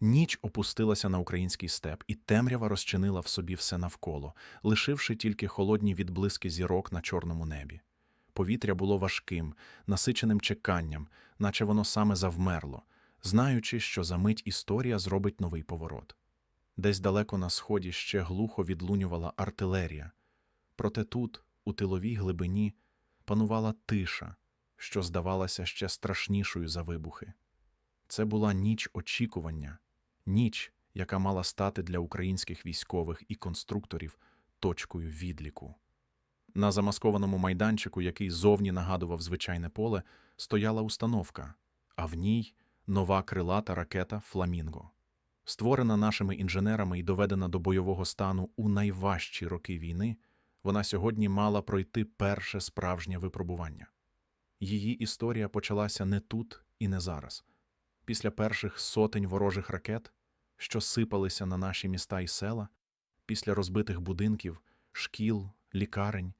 Ніч опустилася на український степ, і темрява розчинила в собі все навколо, лишивши тільки холодні відблиски зірок на чорному небі. Повітря було важким, насиченим чеканням, наче воно саме завмерло, знаючи, що за мить історія зробить новий поворот. Десь далеко на сході ще глухо відлунювала артилерія. Проте тут, у тиловій глибині, панувала тиша, що здавалася ще страшнішою за вибухи. Це була ніч очікування, ніч, яка мала стати для українських військових і конструкторів точкою відліку. На замаскованому майданчику, який зовні нагадував звичайне поле, стояла установка, а в ній нова крилата ракета Фламінго. Створена нашими інженерами і доведена до бойового стану у найважчі роки війни, вона сьогодні мала пройти перше справжнє випробування. Її історія почалася не тут і не зараз. Після перших сотень ворожих ракет, що сипалися на наші міста і села, після розбитих будинків, шкіл, лікарень,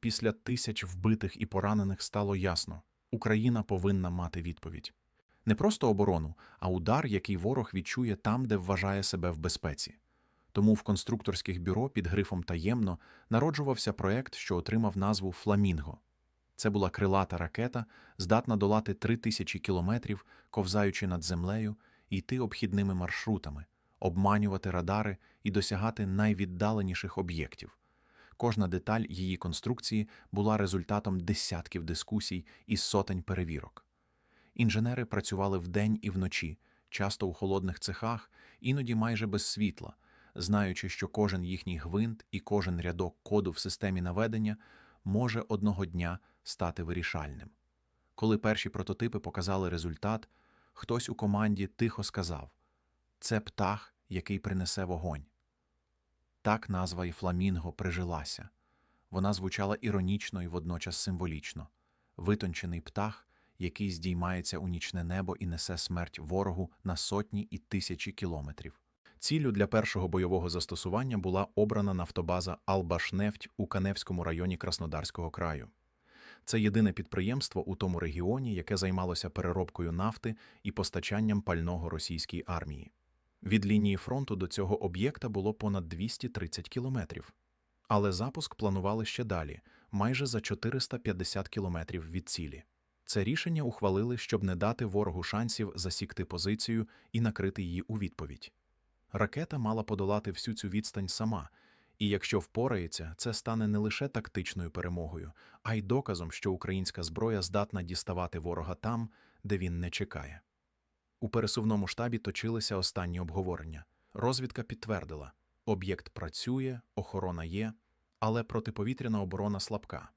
після тисяч вбитих і поранених стало ясно Україна повинна мати відповідь. Не просто оборону, а удар, який ворог відчує там, де вважає себе в безпеці. Тому в конструкторських бюро під грифом таємно народжувався проект, що отримав назву Фламінго. Це була крилата ракета, здатна долати три тисячі кілометрів, ковзаючи над землею, йти обхідними маршрутами, обманювати радари і досягати найвіддаленіших об'єктів. Кожна деталь її конструкції була результатом десятків дискусій і сотень перевірок. Інженери працювали вдень і вночі, часто у холодних цехах, іноді майже без світла, знаючи, що кожен їхній гвинт і кожен рядок коду в системі наведення може одного дня стати вирішальним. Коли перші прототипи показали результат, хтось у команді тихо сказав це птах, який принесе вогонь. Так назва і фламінго прижилася. Вона звучала іронічно і водночас символічно витончений птах, який здіймається у нічне небо і несе смерть ворогу на сотні і тисячі кілометрів. Ціллю для першого бойового застосування була обрана нафтобаза Албашнефть у Каневському районі Краснодарського краю. Це єдине підприємство у тому регіоні, яке займалося переробкою нафти і постачанням пального російській армії. Від лінії фронту до цього об'єкта було понад 230 кілометрів. Але запуск планували ще далі, майже за 450 кілометрів від цілі. Це рішення ухвалили, щоб не дати ворогу шансів засікти позицію і накрити її у відповідь. Ракета мала подолати всю цю відстань сама, і якщо впорається, це стане не лише тактичною перемогою, а й доказом, що українська зброя здатна діставати ворога там, де він не чекає. У пересувному штабі точилися останні обговорення. Розвідка підтвердила: об'єкт працює, охорона є, але протиповітряна оборона слабка.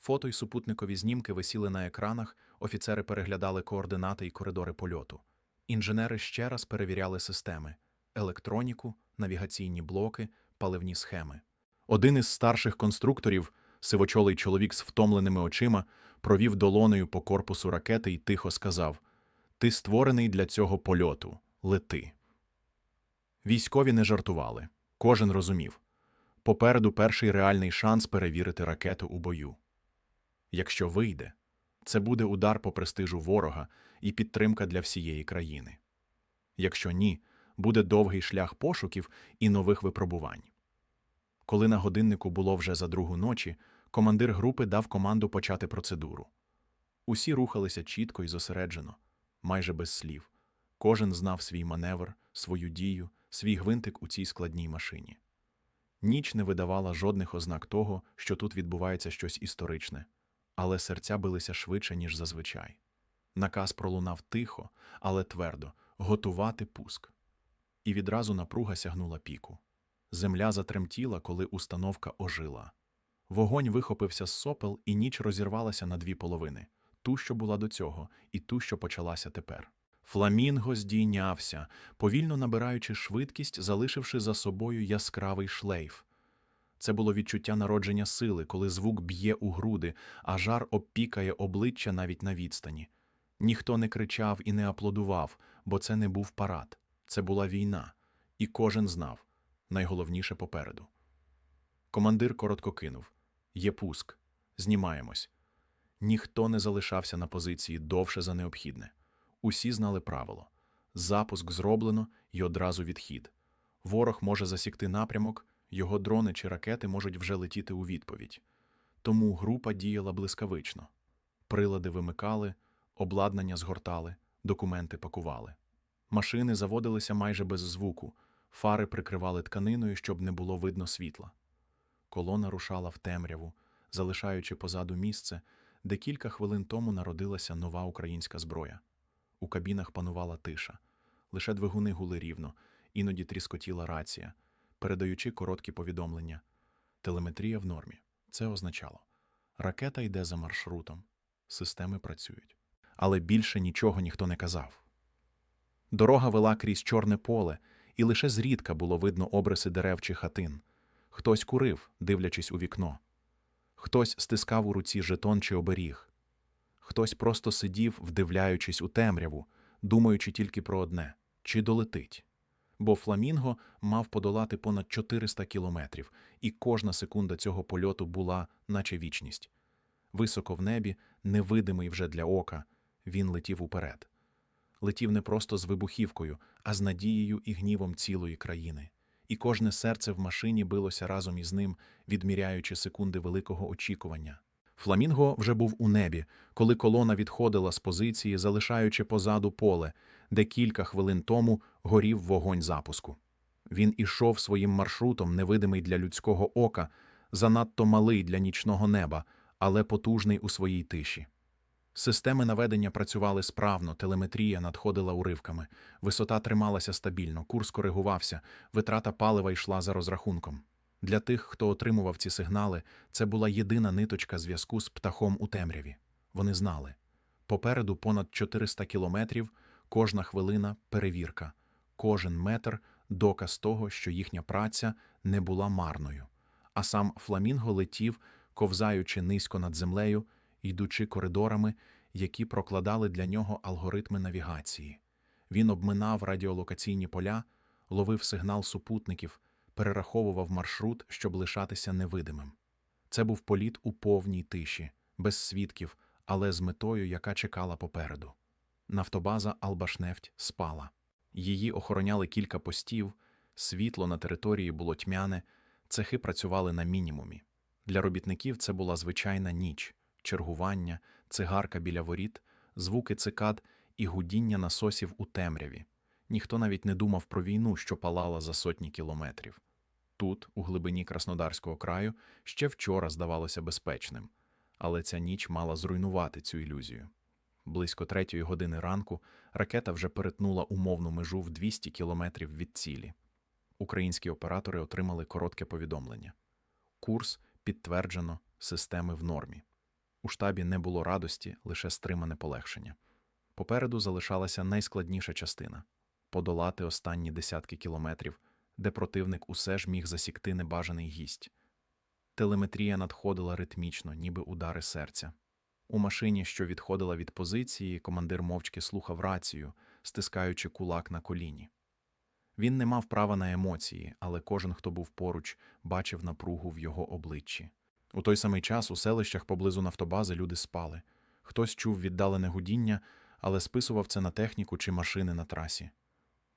Фото й супутникові знімки висіли на екранах, офіцери переглядали координати і коридори польоту. Інженери ще раз перевіряли системи електроніку, навігаційні блоки, паливні схеми. Один із старших конструкторів, сивочолий чоловік з втомленими очима, провів долонею по корпусу ракети і тихо сказав: Ти створений для цього польоту, лети. Військові не жартували. Кожен розумів. Попереду перший реальний шанс перевірити ракету у бою. Якщо вийде, це буде удар по престижу ворога і підтримка для всієї країни. Якщо ні, буде довгий шлях пошуків і нових випробувань. Коли на годиннику було вже за другу ночі, командир групи дав команду почати процедуру. Усі рухалися чітко і зосереджено, майже без слів. Кожен знав свій маневр, свою дію, свій гвинтик у цій складній машині. Ніч не видавала жодних ознак того, що тут відбувається щось історичне, але серця билися швидше, ніж зазвичай. Наказ пролунав тихо, але твердо готувати пуск. І відразу напруга сягнула піку. Земля затремтіла, коли установка ожила. Вогонь вихопився з сопел, і ніч розірвалася на дві половини ту, що була до цього, і ту, що почалася тепер. Фламінго здійнявся, повільно набираючи швидкість, залишивши за собою яскравий шлейф. Це було відчуття народження сили, коли звук б'є у груди, а жар обпікає обличчя навіть на відстані. Ніхто не кричав і не аплодував, бо це не був парад, це була війна, і кожен знав найголовніше попереду. Командир коротко кинув Є пуск, знімаємось. Ніхто не залишався на позиції довше за необхідне. Усі знали правило Запуск зроблено і одразу відхід. Ворог може засікти напрямок, його дрони чи ракети можуть вже летіти у відповідь. Тому група діяла блискавично. Прилади вимикали, обладнання згортали, документи пакували. Машини заводилися майже без звуку, фари прикривали тканиною, щоб не було видно світла. Колона рушала в темряву, залишаючи позаду місце, де кілька хвилин тому народилася нова українська зброя. У кабінах панувала тиша, лише двигуни гули рівно, іноді тріскотіла рація, передаючи короткі повідомлення. Телеметрія в нормі. Це означало ракета йде за маршрутом, системи працюють. Але більше нічого ніхто не казав. Дорога вела крізь чорне поле, і лише зрідка було видно обриси дерев чи хатин. Хтось курив, дивлячись у вікно. Хтось стискав у руці жетон чи оберіг. Хтось просто сидів, вдивляючись у темряву, думаючи тільки про одне чи долетить. Бо Фламінго мав подолати понад 400 кілометрів, і кожна секунда цього польоту була, наче вічність. Високо в небі, невидимий вже для ока, він летів уперед. Летів не просто з вибухівкою, а з надією і гнівом цілої країни. І кожне серце в машині билося разом із ним, відміряючи секунди великого очікування. Фламінго вже був у небі, коли колона відходила з позиції, залишаючи позаду поле, де кілька хвилин тому горів вогонь запуску. Він ішов своїм маршрутом, невидимий для людського ока, занадто малий для нічного неба, але потужний у своїй тиші. Системи наведення працювали справно, телеметрія надходила уривками, висота трималася стабільно, курс коригувався, витрата палива йшла за розрахунком. Для тих, хто отримував ці сигнали, це була єдина ниточка зв'язку з птахом у темряві. Вони знали. Попереду понад 400 кілометрів, кожна хвилина перевірка, кожен метр доказ того, що їхня праця не була марною. А сам Фламінго летів, ковзаючи низько над землею, йдучи коридорами, які прокладали для нього алгоритми навігації. Він обминав радіолокаційні поля, ловив сигнал супутників, перераховував маршрут, щоб лишатися невидимим. Це був політ у повній тиші, без свідків, але з метою, яка чекала попереду. Нафтобаза Албашнефть спала. Її охороняли кілька постів, світло на території було тьмяне, цехи працювали на мінімумі. Для робітників це була звичайна ніч, чергування, цигарка біля воріт, звуки цикад і гудіння насосів у темряві. Ніхто навіть не думав про війну, що палала за сотні кілометрів. Тут, у глибині Краснодарського краю, ще вчора здавалося безпечним, але ця ніч мала зруйнувати цю ілюзію. Близько третьої години ранку ракета вже перетнула умовну межу в 200 кілометрів від цілі. Українські оператори отримали коротке повідомлення. Курс підтверджено, системи в нормі. У штабі не було радості, лише стримане полегшення. Попереду залишалася найскладніша частина подолати останні десятки кілометрів, де противник усе ж міг засікти небажаний гість. Телеметрія надходила ритмічно, ніби удари серця. У машині, що відходила від позиції, командир мовчки слухав рацію, стискаючи кулак на коліні. Він не мав права на емоції, але кожен, хто був поруч, бачив напругу в його обличчі. У той самий час у селищах поблизу нафтобази люди спали. Хтось чув віддалене гудіння, але списував це на техніку чи машини на трасі.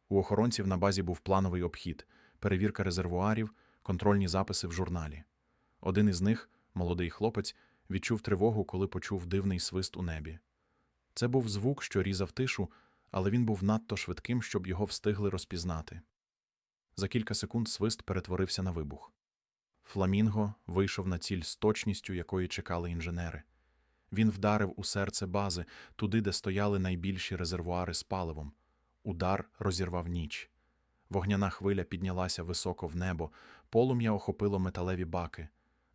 У охоронців на базі був плановий обхід, перевірка резервуарів, контрольні записи в журналі. Один із них, молодий хлопець, відчув тривогу, коли почув дивний свист у небі. Це був звук, що різав тишу, але він був надто швидким, щоб його встигли розпізнати. За кілька секунд свист перетворився на вибух. Фламінго вийшов на ціль з точністю, якої чекали інженери. Він вдарив у серце бази, туди, де стояли найбільші резервуари з паливом. Удар розірвав ніч. Вогняна хвиля піднялася високо в небо, полум'я охопило металеві баки.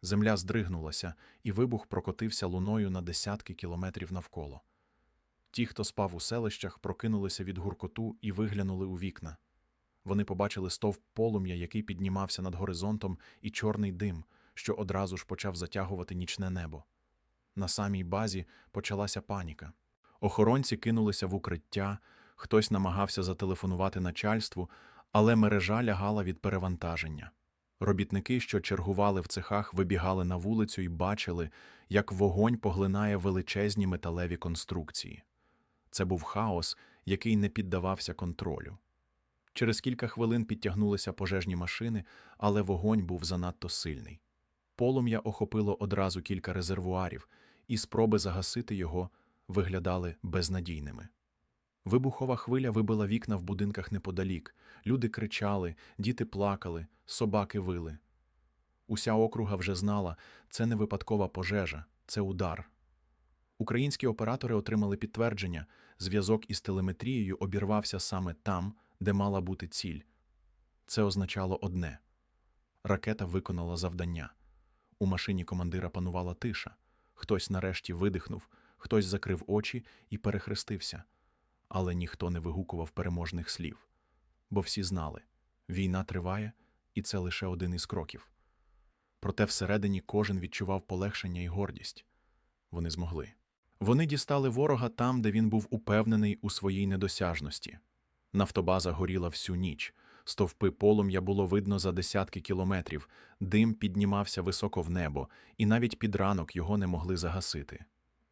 Земля здригнулася, і вибух прокотився луною на десятки кілометрів навколо. Ті, хто спав у селищах, прокинулися від гуркоту і виглянули у вікна. Вони побачили стовп полум'я, який піднімався над горизонтом, і чорний дим, що одразу ж почав затягувати нічне небо. На самій базі почалася паніка. Охоронці кинулися в укриття, хтось намагався зателефонувати начальству, але мережа лягала від перевантаження. Робітники, що чергували в цехах, вибігали на вулицю і бачили, як вогонь поглинає величезні металеві конструкції. Це був хаос, який не піддавався контролю. Через кілька хвилин підтягнулися пожежні машини, але вогонь був занадто сильний. Полум'я охопило одразу кілька резервуарів, і спроби загасити його виглядали безнадійними. Вибухова хвиля вибила вікна в будинках неподалік. Люди кричали, діти плакали, собаки вили. Уся округа вже знала, це не випадкова пожежа, це удар. Українські оператори отримали підтвердження, зв'язок із телеметрією обірвався саме там, де мала бути ціль. Це означало одне ракета виконала завдання. У машині командира панувала тиша. Хтось нарешті видихнув, хтось закрив очі і перехрестився. Але ніхто не вигукував переможних слів. Бо всі знали війна триває, і це лише один із кроків. Проте всередині кожен відчував полегшення і гордість. Вони змогли. Вони дістали ворога там, де він був упевнений у своїй недосяжності. Нафтобаза горіла всю ніч, стовпи полум'я було видно за десятки кілометрів, дим піднімався високо в небо, і навіть під ранок його не могли загасити.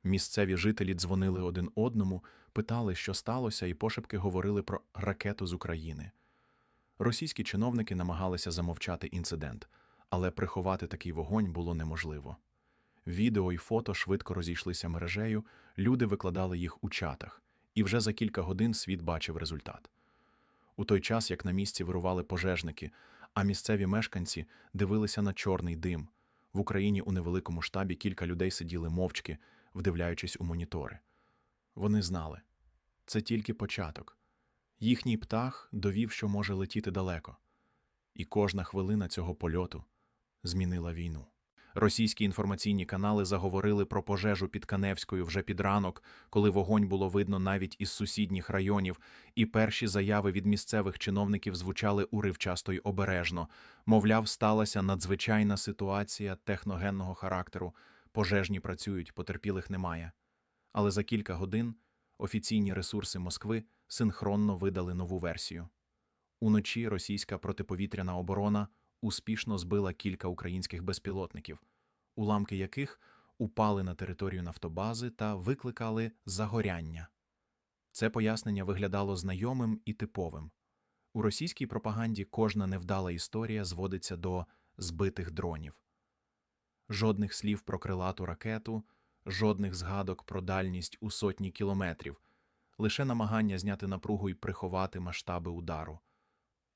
Місцеві жителі дзвонили один одному, питали, що сталося, і пошепки говорили про ракету з України. Російські чиновники намагалися замовчати інцидент, але приховати такий вогонь було неможливо. Відео і фото швидко розійшлися мережею, люди викладали їх у чатах, і вже за кілька годин світ бачив результат. У той час, як на місці вирували пожежники, а місцеві мешканці дивилися на чорний дим. В Україні у невеликому штабі кілька людей сиділи мовчки, вдивляючись у монітори. Вони знали це тільки початок. Їхній птах довів, що може летіти далеко, і кожна хвилина цього польоту змінила війну. Російські інформаційні канали заговорили про пожежу під Каневською вже під ранок, коли вогонь було видно навіть із сусідніх районів, і перші заяви від місцевих чиновників звучали уривчасто й обережно. Мовляв, сталася надзвичайна ситуація техногенного характеру. Пожежні працюють, потерпілих немає. Але за кілька годин офіційні ресурси Москви синхронно видали нову версію. Уночі російська протиповітряна оборона успішно збила кілька українських безпілотників, уламки яких упали на територію нафтобази та викликали загоряння. Це пояснення виглядало знайомим і типовим. У російській пропаганді кожна невдала історія зводиться до збитих дронів. Жодних слів про крилату ракету, жодних згадок про дальність у сотні кілометрів, лише намагання зняти напругу і приховати масштаби удару.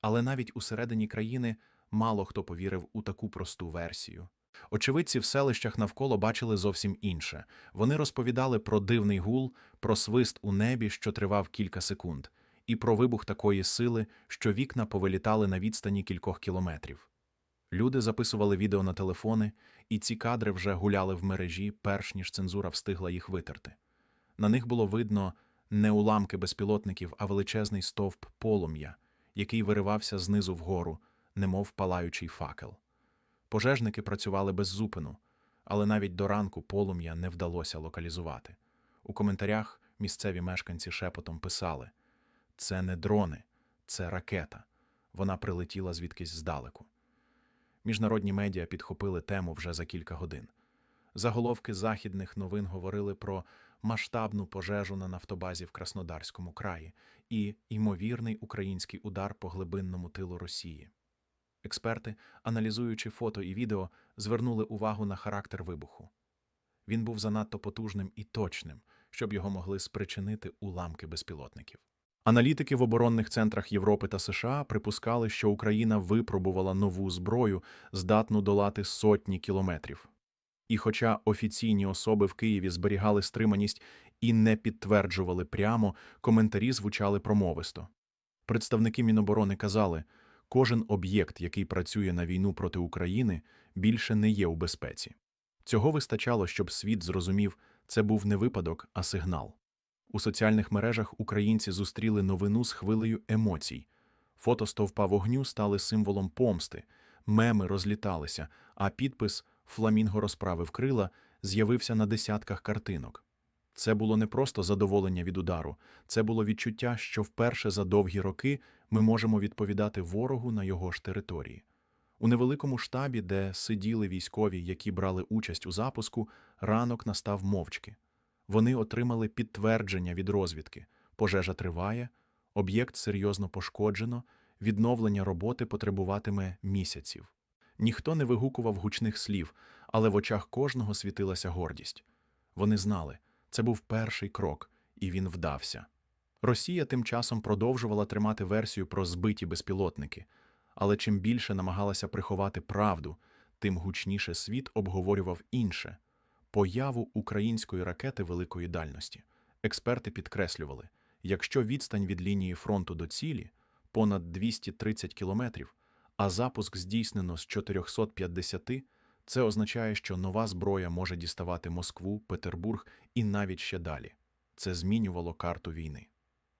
Але навіть усередині країни мало хто повірив у таку просту версію. Очевидці в селищах навколо бачили зовсім інше. Вони розповідали про дивний гул, про свист у небі, що тривав кілька секунд, і про вибух такої сили, що вікна повилітали на відстані кількох кілометрів. Люди записували відео на телефони, і ці кадри вже гуляли в мережі, перш ніж цензура встигла їх витерти. На них було видно не уламки безпілотників, а величезний стовп полум'я, який виривався знизу вгору, немов палаючий факел. Пожежники працювали без зупину, але навіть до ранку полум'я не вдалося локалізувати. У коментарях місцеві мешканці шепотом писали: це не дрони, це ракета. Вона прилетіла звідкись здалеку. Міжнародні медіа підхопили тему вже за кілька годин. Заголовки західних новин говорили про масштабну пожежу на нафтобазі в Краснодарському краї і ймовірний український удар по глибинному тилу Росії. Експерти, аналізуючи фото і відео, звернули увагу на характер вибуху. Він був занадто потужним і точним, щоб його могли спричинити уламки безпілотників. Аналітики в оборонних центрах Європи та США припускали, що Україна випробувала нову зброю, здатну долати сотні кілометрів. І хоча офіційні особи в Києві зберігали стриманість і не підтверджували прямо, коментарі звучали промовисто. Представники Міноборони казали, кожен об'єкт, який працює на війну проти України, більше не є у безпеці. Цього вистачало, щоб світ зрозумів, це був не випадок, а сигнал. У соціальних мережах українці зустріли новину з хвилею емоцій. Фото стовпа вогню стали символом помсти, меми розліталися, а підпис Фламінго розправив крила з'явився на десятках картинок. Це було не просто задоволення від удару, це було відчуття, що вперше за довгі роки ми можемо відповідати ворогу на його ж території. У невеликому штабі, де сиділи військові, які брали участь у запуску, ранок настав мовчки. Вони отримали підтвердження від розвідки. Пожежа триває, об'єкт серйозно пошкоджено, відновлення роботи потребуватиме місяців. Ніхто не вигукував гучних слів, але в очах кожного світилася гордість. Вони знали, це був перший крок, і він вдався. Росія тим часом продовжувала тримати версію про збиті безпілотники, але чим більше намагалася приховати правду, тим гучніше світ обговорював інше появу української ракети великої дальності. Експерти підкреслювали, якщо відстань від лінії фронту до цілі понад 230 кілометрів, а запуск здійснено з 450, це означає, що нова зброя може діставати Москву, Петербург і навіть ще далі. Це змінювало карту війни.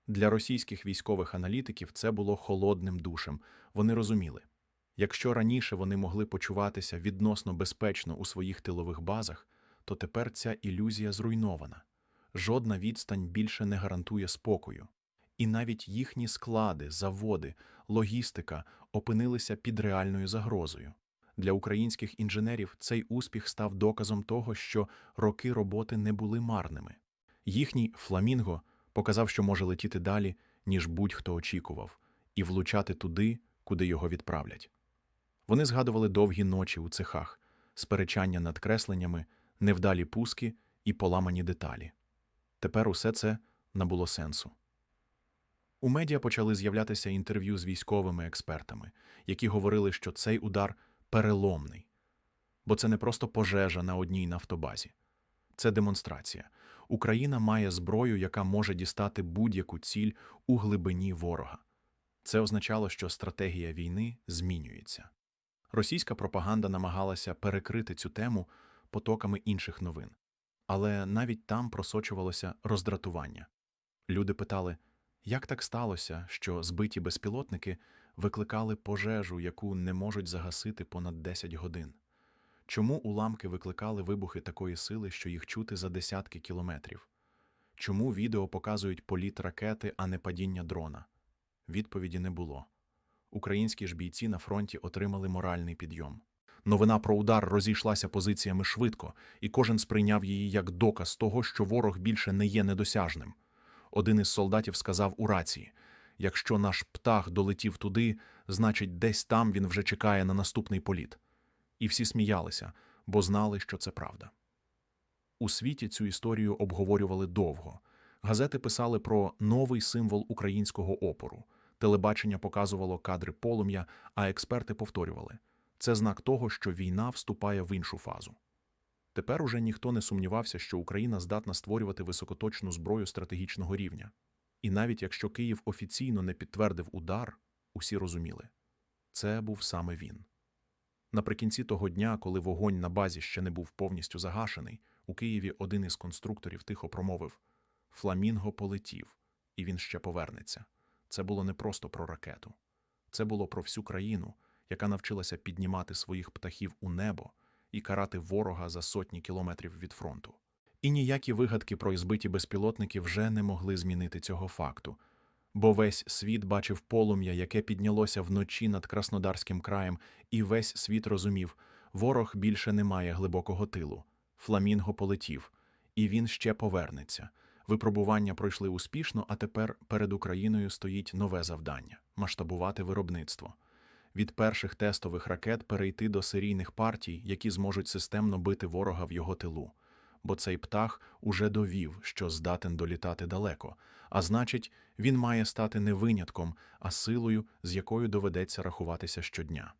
Для російських військових аналітиків це було холодним душем. Вони розуміли, якщо раніше вони могли почуватися відносно безпечно у своїх тилових базах, то тепер ця ілюзія зруйнована. Жодна відстань більше не гарантує спокою. І навіть їхні склади, заводи, логістика опинилися під реальною загрозою. Для українських інженерів цей успіх став доказом того, що роки роботи не були марними. Їхній фламінго показав, що може летіти далі, ніж будь-хто очікував, і влучати туди, куди його відправлять. Вони згадували довгі ночі у цехах, сперечання над кресленнями, невдалі пуски і поламані деталі. Тепер усе це набуло сенсу. У медіа почали з'являтися інтерв'ю з військовими експертами, які говорили, що цей удар переломний, бо це не просто пожежа на одній нафтобазі, це демонстрація. Україна має зброю, яка може дістати будь-яку ціль у глибині ворога. Це означало, що стратегія війни змінюється. Російська пропаганда намагалася перекрити цю тему потоками інших новин, але навіть там просочувалося роздратування. Люди питали, як так сталося, що збиті безпілотники викликали пожежу, яку не можуть загасити понад 10 годин? Чому уламки викликали вибухи такої сили, що їх чути за десятки кілометрів? Чому відео показують політ ракети, а не падіння дрона? Відповіді не було. Українські ж бійці на фронті отримали моральний підйом. Новина про удар розійшлася позиціями швидко, і кожен сприйняв її як доказ того, що ворог більше не є недосяжним. Один із солдатів сказав у рації: якщо наш птах долетів туди, значить, десь там він вже чекає на наступний політ. І всі сміялися, бо знали, що це правда. У світі цю історію обговорювали довго. Газети писали про новий символ українського опору. Телебачення показувало кадри полум'я, а експерти повторювали це знак того, що війна вступає в іншу фазу. Тепер уже ніхто не сумнівався, що Україна здатна створювати високоточну зброю стратегічного рівня. І навіть якщо Київ офіційно не підтвердив удар, усі розуміли це був саме він. Наприкінці того дня, коли вогонь на базі ще не був повністю загашений, у Києві один із конструкторів тихо промовив Фламінго полетів, і він ще повернеться. Це було не просто про ракету, це було про всю країну, яка навчилася піднімати своїх птахів у небо і карати ворога за сотні кілометрів від фронту. І ніякі вигадки про збиті безпілотники вже не могли змінити цього факту, бо весь світ бачив полум'я, яке піднялося вночі над Краснодарським краєм, і весь світ розумів, ворог більше не має глибокого тилу. Фламінго полетів, і він ще повернеться. Випробування пройшли успішно, а тепер перед Україною стоїть нове завдання масштабувати виробництво. Від перших тестових ракет перейти до серійних партій, які зможуть системно бити ворога в його тилу. Бо цей птах уже довів, що здатен долітати далеко, а значить, він має стати не винятком, а силою, з якою доведеться рахуватися щодня.